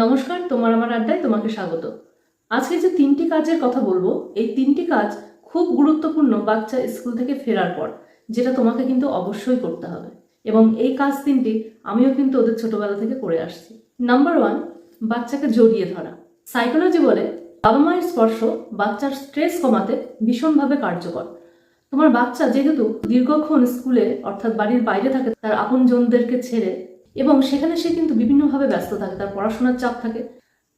নমস্কার, তোমার আমার আড্ডায় তোমাকে স্বাগত। আজকে যে তিনটি কাজের কথা বলব, এই তিনটি কাজ খুব গুরুত্বপূর্ণ বাচ্চা স্কুল থেকে ফেরার পর, যেটা তোমাকে কিন্তু অবশ্যই করতে হবে। এবং এই কাজ তিনটি আমিও কিন্তু ওদের ছোটবেলা থেকে করে আসছি। নাম্বার ওয়ান বাচ্চাকে জড়িয়ে ধরা। সাইকোলজি বলে, বাবা মায়ের স্পর্শ বাচ্চার স্ট্রেস কমাতে ভীষণভাবে কার্যকর। তোমার বাচ্চা যেহেতু দীর্ঘক্ষণ স্কুলে, অর্থাৎ বাড়ির বাইরে থাকে, তার আপনজনদেরকে ছেড়ে এবং সেখানে সে কিন্তু বিভিন্নভাবে ব্যস্ত থাকে, তার পড়াশোনার চাপ থাকে।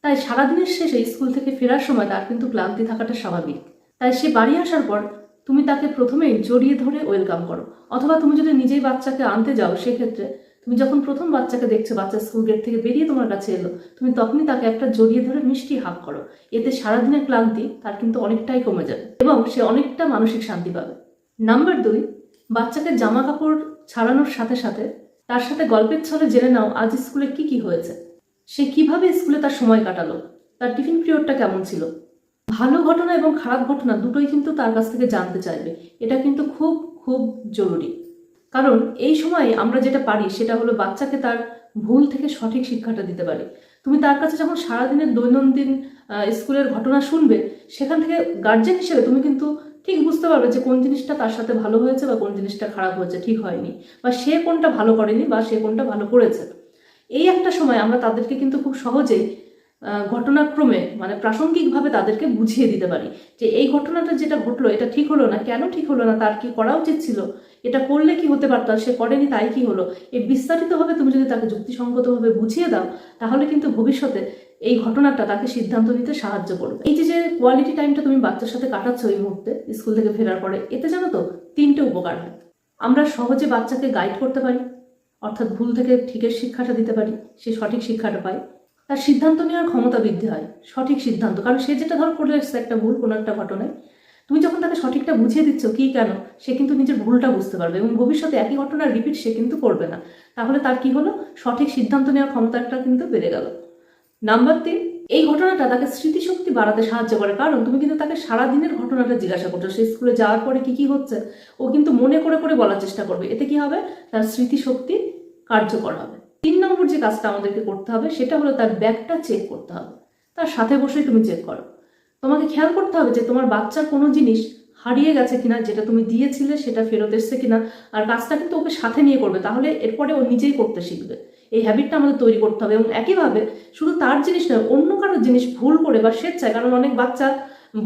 তাই সারাদিনের শেষে স্কুল থেকে ফেরার সময় তার কিন্তু ক্লান্তি থাকাটা স্বাভাবিক। তাই সে বাড়ি আসার পর তুমি তাকে প্রথমেই জড়িয়ে ধরে ওয়েলকাম করো, অথবা তুমি যদি নিজেই বাচ্চাকে আনতে যাও, সেক্ষেত্রে তুমি যখন প্রথম বাচ্চাকে দেখছ, বাচ্চা স্কুল গেট থেকে বেরিয়ে তোমার কাছে এলো, তুমি তখনই তাকে একটা জড়িয়ে ধরে মিষ্টি হাক করো। এতে সারাদিনের ক্লান্তি তার কিন্তু অনেকটাই কমে যাবে এবং সে অনেকটা মানসিক শান্তি পাবে। নাম্বার দুই, বাচ্চাকে জামা কাপড় ছাড়ানোর সাথে সাথে তার সাথে গল্পের ছলে জেনে নাও আজ স্কুলে কি কি হয়েছে। সে কীভাবে স্কুলে তার সময় কাটালো, তার টিফিন পিরিয়ডটা কেমন ছিল। ভালো ঘটনা এবং খারাপ ঘটনা দুটোই কিন্তু তার কাছ থেকে জানতে চাইবে। এটা কিন্তু খুব খুব জরুরি। কারণ এই সময়ে আমরা যেটা পারি সেটা হলো বাচ্চাকে তার ভুল থেকে সঠিক শিক্ষাটা দিতে পারি। তুমি তার কাছে যখন সারাদিনের দৈনন্দিন স্কুলের ঘটনা শুনবে, সেখান থেকে গার্জেন হিসেবে তুমি কিন্তু ঠিক বুঝতে পারবে যে কোন জিনিসটা তার সাথে ভালো হয়েছে বা কোন জিনিসটা খারাপ হয়েছে, ঠিক হয়নি। বা সে কোনটা ভালো করেনি বা সে কোনটা ভালো করেছে। এই একটা সময় আমরা তাদেরকে কিন্তু খুব সহজেই ঘটনাক্রমে মানে প্রাসঙ্গিকভাবে তাদেরকে বুঝিয়ে দিতে পারি যে এই ঘটনাটা যেটা ঘটলো, এটা ঠিক হলো না, কেন ঠিক হলো না, তার কি করা উচিত ছিল, এটা করলে কি হতে পারতো সে করেনি তাই কি হলো। এই বিস্তারিতভাবে তুমি যদি তাকে যুক্তিসঙ্গতভাবে বুঝিয়ে দাও, তাহলে কিন্তু ভবিষ্যতে এই ঘটনাটা তাকে সিদ্ধান্ত নিতে সাহায্য করবে। এই যে যে কোয়ালিটি টাইমটা তুমি বাচ্চার সাথে কাটাচ্ছ এই মুহূর্তে স্কুল থেকে ফেরার পরে, এতে জানো তো তিনটে উপকার হয়। আমরা সহজে বাচ্চাকে গাইড করতে পারি, অর্থাৎ ভুল থেকে ঠিকের শিক্ষাটা দিতে পারি, সে সঠিক শিক্ষাটা পায়। তার সিদ্ধান্ত নেওয়ার ক্ষমতা বৃদ্ধি হয়, সঠিক সিদ্ধান্ত। কারণ সে যেটা ধর করে এসছে একটা ভুল, কোনো একটা ঘটনায়। তুমি যখন তাকে সঠিকটা বুঝিয়ে দিচ্ছ কি কেন, সে কিন্তু নিজের ভুলটা বুঝতে পারবে এবং ভবিষ্যতে একই ঘটনার রিপিট সে কিন্তু করবে না। তাহলে তার কি হলো? সঠিক সিদ্ধান্ত নেওয়ার ক্ষমতাটা কিন্তু বেড়ে গেল। নাম্বার তিন, এই ঘটনাটা তাকে স্মৃতিশক্তি বাড়াতে সাহায্য করে। কারণ তুমি কিন্তু তাকে সারা দিনের ঘটনাটা জিজ্ঞাসা করছ। সে স্কুলে যাওয়ার পরে কি কি হচ্ছে, ও কিন্তু মনে করে করে বলার চেষ্টা করবে। এতে কি হবে? তার স্মৃতিশক্তি কার্যকর হবে। তিন নম্বর যে কাজটা আমাদেরকে করতে হবে, সেটা হলো তার ব্যাগটা চেক করতে হবে। তার সাথে বসেই তুমি চেক করো। তোমাকে খেয়াল করতে হবে যে তোমার বাচ্চার কোনো জিনিস হারিয়ে গেছে কিনা, যেটা তুমি দিয়েছিলে সেটা ফেরত এসছে কিনা। আর কাজটা কিন্তু ওকে সাথে নিয়ে করবে। তাহলে এরপরে ও নিজেই করতে শিখবে। এই হ্যাবিটটা আমাদের তৈরি করতে হবে এবং একইভাবে শুধু তার জিনিস নয়, অন্য কারোর জিনিস ভুল করে বা স্বেচ্ছায়, কারণ অনেক বাচ্চা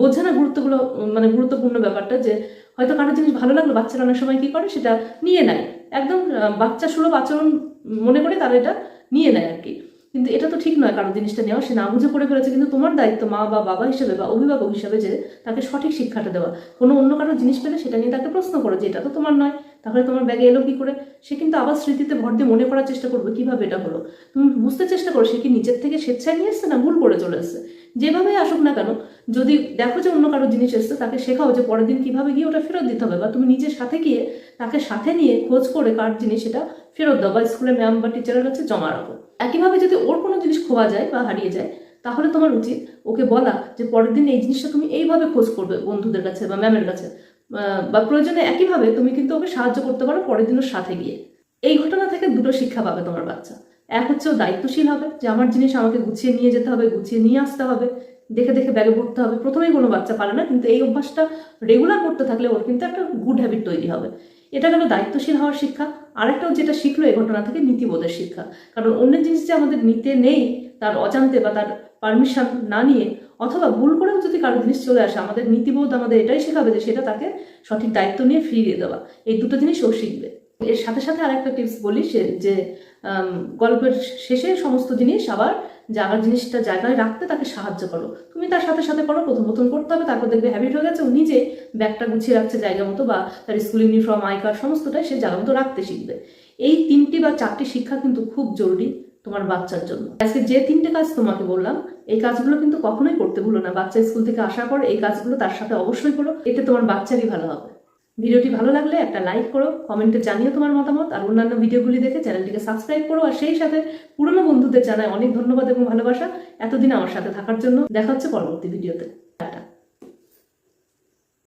বোঝে না গুরুত্বগুলো মানে গুরুত্বপূর্ণ ব্যাপারটা যে হয়তো কারোর জিনিস ভালো লাগল, বাচ্চারা অনেক সময় কী করে? সেটা নিয়ে নেয়। একদম বাচ্চা সুলভ আচরণ মনে করে তারা এটা নিয়ে নেয় আর কি। কিন্তু এটা তো ঠিক নয় কারও জিনিসটা নেওয়া। সে না বুঝে করে ফেলেছে, কিন্তু তোমার দায়িত্ব মা বা বাবা হিসেবে বা অভিভাবক হিসেবে যে তাকে সঠিক শিক্ষাটা দেওয়া। কোনো অন্য কারও জিনিস পেলে সেটা নিয়ে তাকে প্রশ্ন করো যে এটা তো তোমার নয়। তাহলে তোমার ব্যাগে এলো কি করে? সে কিন্তু আবার স্মৃতিতে ভর দিয়ে মনে করার চেষ্টা করবে, কীভাবে এটা হলো? তুমি বুঝতে চেষ্টা করো, সে কি নিজের থেকে স্বেচ্ছায় নিয়ে এসছে না ভুল করে চলে এসছে? যেভাবেই আসুক না কেন, যদি দেখো যে অন্য কারও জিনিস এসছে, তাকে শেখাও যে পরের দিন কীভাবে গিয়ে ওটা ফেরত দিতে হবে বা তুমি নিজের সাথে গিয়ে তাকে সাথে নিয়ে খোঁজ করে কার জিনিস সেটা ফেরত দাও বা স্কুলে ম্যাম বা টিচারের কাছে জমা রাখো। একইভাবে যদি ওর কোনো জিনিস খোয়া যায় বা হারিয়ে যায়, তাহলে তোমার উচিত ওকে বলা যে পরের দিন এই জিনিসটা তুমি এইভাবে খোঁজ করবে বন্ধুদের কাছে বা ম্যামের কাছে। বা প্রয়োজনে একইভাবে তুমি কিন্তু ওকে সাহায্য করতে পারো পরের দিন ওর সাথে গিয়ে। এই ঘটনা থেকে দুটো শিক্ষা পাবে তোমার বাচ্চা। এক হচ্ছে ও দায়িত্বশীল হবে, যে আমার জিনিস আমাকে গুছিয়ে নিয়ে যেতে হবে, গুছিয়ে নিয়ে আসতে হবে, দেখে দেখে ব্যাগে ভরতে হবে। প্রথমেই কোনো বাচ্চা পারে না, কিন্তু এই অভ্যাসটা রেগুলার করতে থাকলে ওর কিন্তু একটা গুড হ্যাবিট তৈরি হবে। এটা গেল দায়িত্বশীল হওয়ার শিক্ষা। আরেকটাও যেটা শিখলো এই ঘটনা থেকে নীতিবোধের শিক্ষা। কারণ অন্য জিনিস যে আমাদের নিতে নেই, তার অজান্তে বা তার পারমিশন না নিয়ে অথবা ভুল করেও যদি কারও জিনিস চলে আসে, আমাদের নীতিবোধ আমাদের এটাই শেখাবে যে সেটা তাকে সঠিক দায়িত্ব নিয়ে ফিরিয়ে দেওয়া। এই দুটো জিনিস ও শিখবে। এর সাথে সাথে আরেকটা টিপস বলি সে, যে গল্পের শেষে সমস্ত জিনিস আবার জায়গার জিনিসটা জায়গায় রাখতে তাকে সাহায্য করো। তুমি তার সাথে সাথে করো প্রথম প্রথম করতে হবে, তারপর দেখবে হ্যাবিট হয়ে গেছে, ও নিজে ব্যাগটা গুছিয়ে রাখছে জায়গা মতো বা তার স্কুল ইউনিফর্ম আই কার্ড সমস্তটাই সে জায়গা মতো রাখতে শিখবে। এই তিনটি বা চারটি শিক্ষা কিন্তু খুব জরুরি। তোমার বাচ্চার জন্য। আজকে যে তিনটে কাজ তোমাকে বললাম, এই কাজগুলো কিন্তু কখনোই করতে ভুলো না। বাচ্চা স্কুল থেকে আসার পর এই কাজগুলো তার সাথে অবশ্যই করো, এতে তোমার বাচ্চারই ভালো হবে। ভিডিওটি ভালো লাগলে একটা লাইক করো, কমেন্টে জানিও তোমার মতামত, আর অন্যান্য ভিডিওগুলি দেখে চ্যানেলটিকে সাবস্ক্রাইব করো, আর সেই সাথে পুরনো বন্ধুদের জানায় অনেক ধন্যবাদ এবং ভালোবাসা। এতদিন আমার সাথে থাকার জন্য দেখা হচ্ছে পরবর্তী ভিডিওতে।